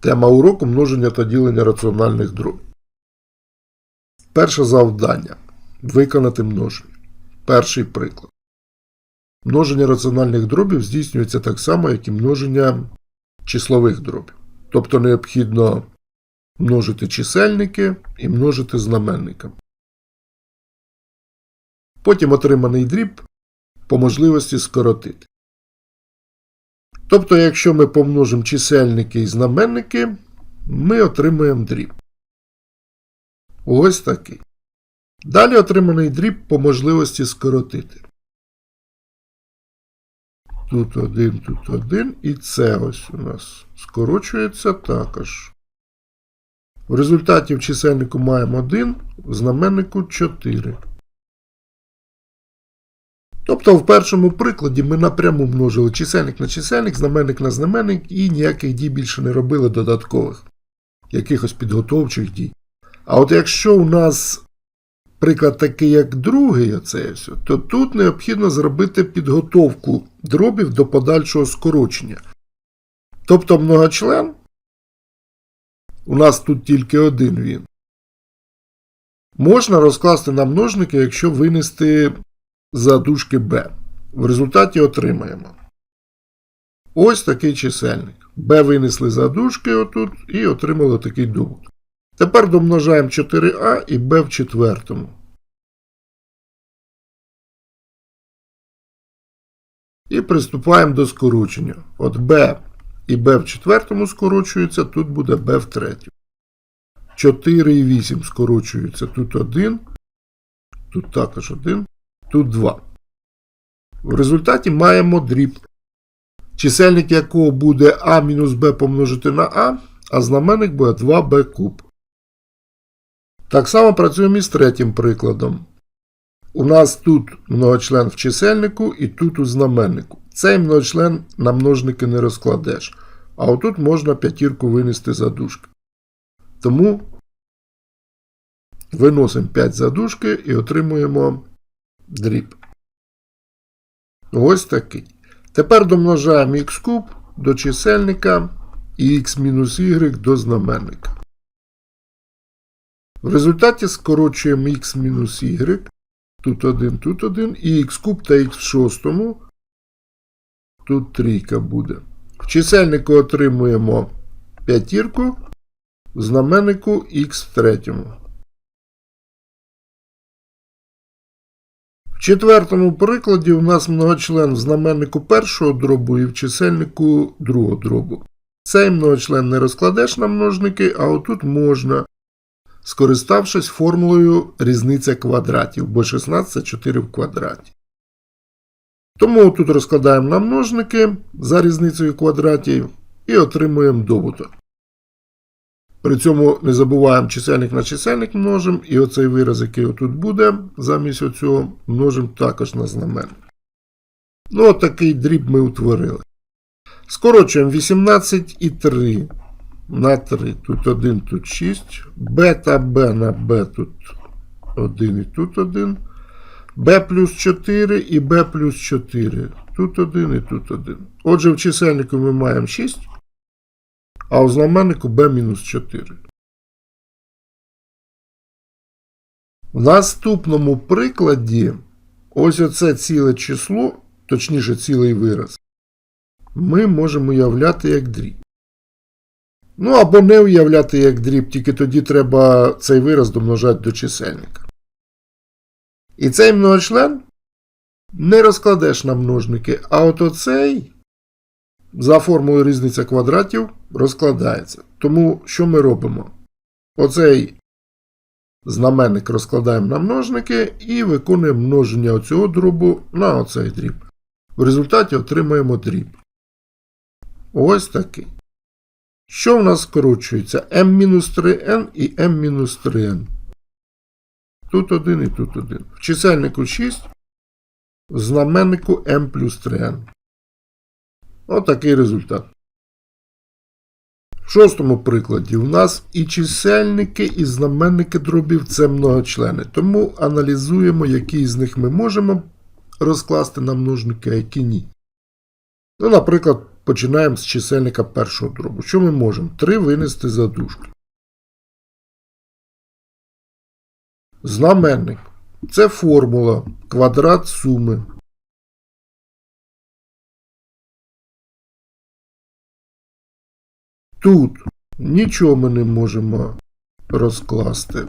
Тема уроку множення та ділення раціональних дробів. Перше завдання. Виконати множення. Перший приклад. Множення раціональних дробів здійснюється так само, як і множення числових дробів. Тобто необхідно множити чисельники і множити знаменниками. Потім отриманий дріб по можливості скоротити. Тобто, якщо ми помножимо чисельники і знаменники, ми отримуємо дріб. Ось такий. Далі отриманий дріб по можливості скоротити. Тут один, тут один, і це ось у нас скорочується також. В результаті в чисельнику маємо 1, в знаменнику 4. Тобто в першому прикладі ми напряму множили чисельник на чисельник, знаменник на знаменник і ніяких дій більше не робили додаткових, якихось підготовчих дій. А от якщо у нас приклад такий, як другий, оце все, то тут необхідно зробити підготовку дробів до подальшого скорочення. Тобто многочлен, у нас тут тільки один він, можна розкласти на множники, якщо винести за дужки b. В результаті отримаємо. Ось такий чисельник. b винесли за дужки отут і отримали такий добуток. Тепер домножаємо 4а і b в четвертому. І приступаємо до скорочення. От b і b в четвертому скорочується, тут буде b в третьому. 4 і 8 скорочуються, тут 1, тут також 1, тут 2. В результаті маємо дріб, чисельник якого буде а мінус b помножити на а, а знаменник буде 2b куб. Так само працюємо і з третім прикладом. У нас тут многочлен в чисельнику і тут у знаменнику. Цей многочлен на множники не розкладеш. А отут можна п'ятірку винести за дужки. Тому виносимо 5 за дужки і отримуємо дріб. Ось такий. Тепер домножаємо х куб до чисельника і х мінус y до знаменника. В результаті скорочуємо х мінус y, тут 1, тут 1, і х куб та х в шостому. Тут трійка буде. В чисельнику отримуємо п'ятірку, в знаменнику х в третьому. Четвертому прикладі у нас многочлен в знаменнику першого дробу і в чисельнику другого дробу. Цей многочлен не розкладеш на множники, а отут можна, скориставшись формулою різниця квадратів, бо 16 це 4 в квадраті. Тому тут розкладаємо на множники за різницею квадратів і отримуємо добуток. При цьому не забуваємо чисельник на чисельник множимо, і оцей вираз, який отут буде, замість оцього множимо також на знаменник. Ну, от такий дріб ми утворили. Скорочуємо 18 і 3 на 3. Тут 1, тут 6. b та b на b тут 1 і тут 1. b плюс 4 і b плюс 4. Тут 1 і тут 1. Отже, в чисельнику ми маємо 6 а у знаменнику b-4. В наступному прикладі ось оце ціле число, точніше цілий вираз, ми можемо уявляти як дріб. Ну або не уявляти як дріб, тільки тоді треба цей вираз домножати до чисельника. І цей многочлен не розкладеш на множники, а от оцей за формулою різниця квадратів розкладається. Тому що ми робимо? Оцей знаменник розкладаємо на множники і виконуємо множення оцього дробу на оцей дріб. В результаті отримаємо дріб. Ось такий. Що в нас скорочується? m-3n і m-3n. Тут 1 і тут 1. В чисельнику 6, в знаменнику m плюс 3n. Отакий результат. В шостому прикладі у нас і чисельники, і знаменники дробів це многочлени. Тому аналізуємо, які з них ми можемо розкласти на множники, а які ні. Ну, Наприклад, починаємо з чисельника першого дробу. Що ми можемо? 3 винести за дужки. Знаменник. Це формула квадрат суми. Тут нічого ми не можемо розкласти.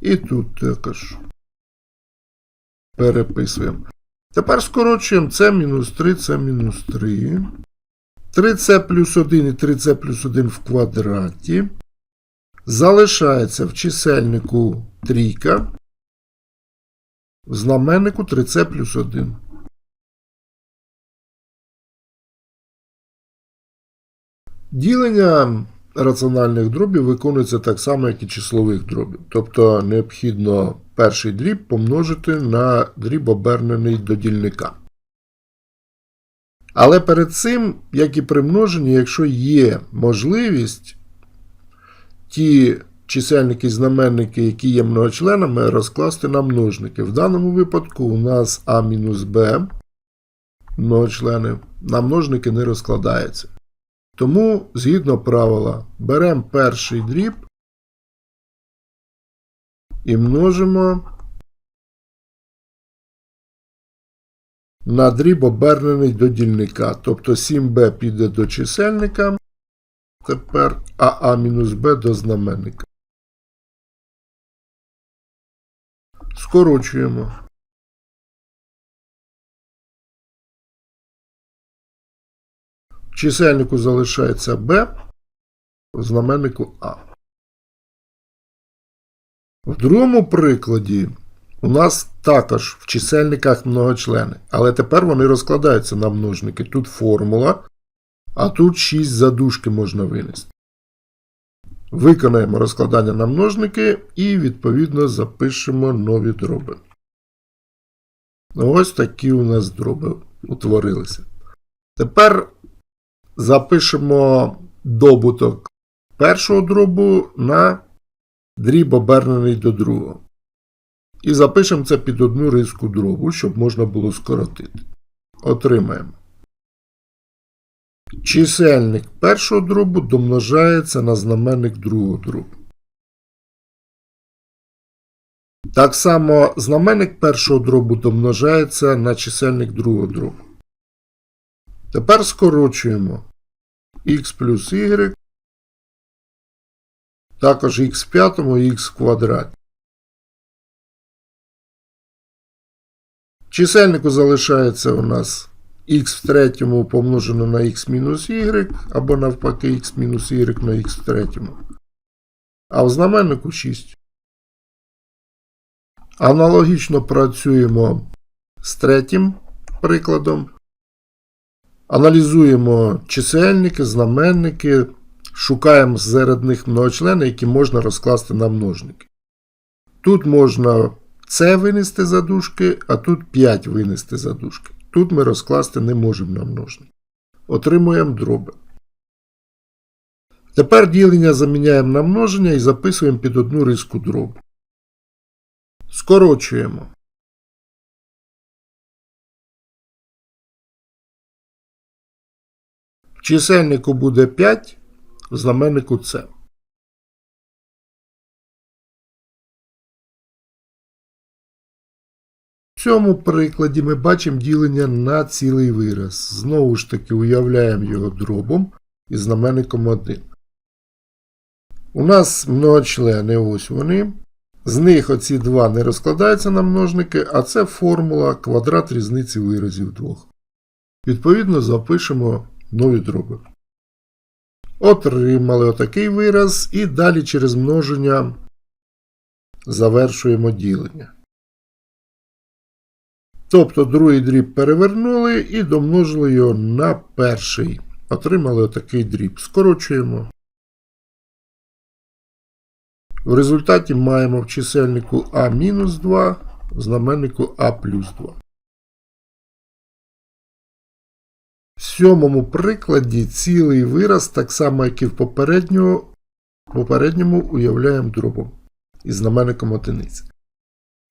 І тут також переписуємо. Тепер скорочуємо це мінус 3, це мінус 3. 3c плюс 1 і 3c плюс 1 в квадраті. Залишається в чисельнику трійка. В знаменнику 3c плюс 1. Ділення раціональних дробів виконується так само, як і числових дробів. Тобто необхідно перший дріб помножити на дріб обернений до дільника. Але перед цим, як і при множенні, якщо є можливість, ті чисельники і знаменники, які є многочленами, розкласти на множники. В даному випадку у нас А мінус Б многочлени на множники не розкладаються. Тому, згідно правила, беремо перший дріб і множимо на дріб обернений до дільника. Тобто 7b піде до чисельника, тепер АА мінус Б до знаменника. Скорочуємо. Чисельнику залишається b, знаменнику А. В другому прикладі у нас також в чисельниках многочлени, але тепер вони розкладаються на множники. Тут формула, а тут 6 задушки можна винести. Виконаємо розкладання на множники і, відповідно, запишемо нові дроби. Ось такі у нас дроби утворилися. Тепер запишемо добуток першого дробу на дріб обернений до другого. І запишемо це під одну риску дробу, щоб можна було скоротити. Отримаємо. Чисельник першого дробу домножається на знаменник другого дробу. Так само знаменник першого дробу домножається на чисельник другого дробу. Тепер скорочуємо х плюс y, також х в п'ятому і х квадраті. Чисельнику залишається у нас х в третьому помножено на х мінус y, або навпаки х мінус y на х в третьому. А в знаменнику 6. Аналогічно працюємо з третім прикладом. Аналізуємо чисельники, знаменники, шукаємо серед них многочлени, які можна розкласти на множники. Тут можна С винести за дужки, а тут 5 винести за дужки. Тут ми розкласти не можемо на множник. Отримуємо дроби. Тепер ділення заміняємо на множення і записуємо під одну риску дробу. Скорочуємо. Чисельнику буде 5, в знаменнику С. В цьому прикладі ми бачимо ділення на цілий вираз. Знову ж таки, уявляємо його дробом і знаменником 1. У нас многочлени, ось вони. З них оці два не розкладаються на множники, а це формула квадрат різниці виразів двох. Відповідно, запишемо нові дроби. Отримали отакий вираз, і далі через множення завершуємо ділення. Тобто другий дріб перевернули і домножили його на перший. Отримали отакий дріб. Скорочуємо. В результаті маємо в чисельнику А-2, в знаменнику А плюс 2. Сьомому прикладі цілий вираз, так само, як і в попередньому, попередньому уявляємо дробом із знаменником одиниці.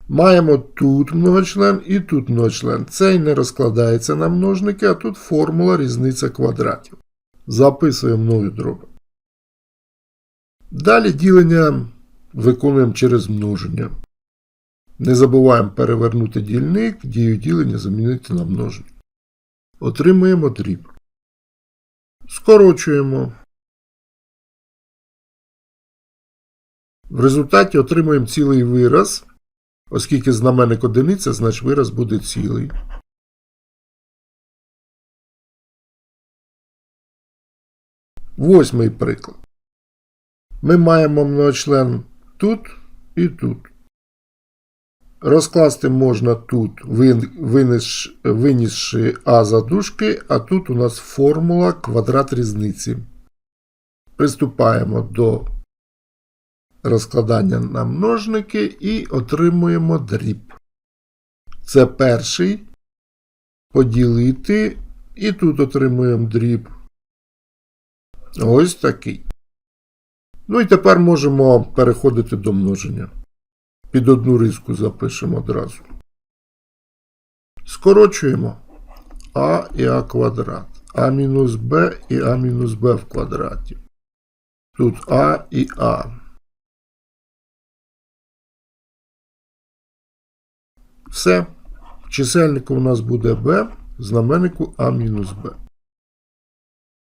Маємо тут многочлен і тут многочлен. Цей не розкладається на множники, а тут формула різниця квадратів. Записуємо нові дроби. Далі ділення виконуємо через множення. Не забуваємо перевернути дільник, дію ділення замінити на множення. Отримуємо дріб. Скорочуємо. В результаті отримуємо цілий вираз. Оскільки знаменник одиниця, значить вираз буде цілий. Восьмий приклад. Ми маємо многочлен тут і тут. Розкласти можна тут, винісши А за дужки, а тут у нас формула квадрат різниці. Приступаємо до розкладання на множники і отримуємо дріб. Це перший. Поділити. І тут отримуємо дріб. Ось такий. Ну і тепер можемо переходити до множення. Під одну риску запишемо одразу. Скорочуємо а і а квадрат. А мінус Б і А мінус Б в квадраті. Тут А і А. Все. В чисельнику у нас буде в знаменнику а мінус b.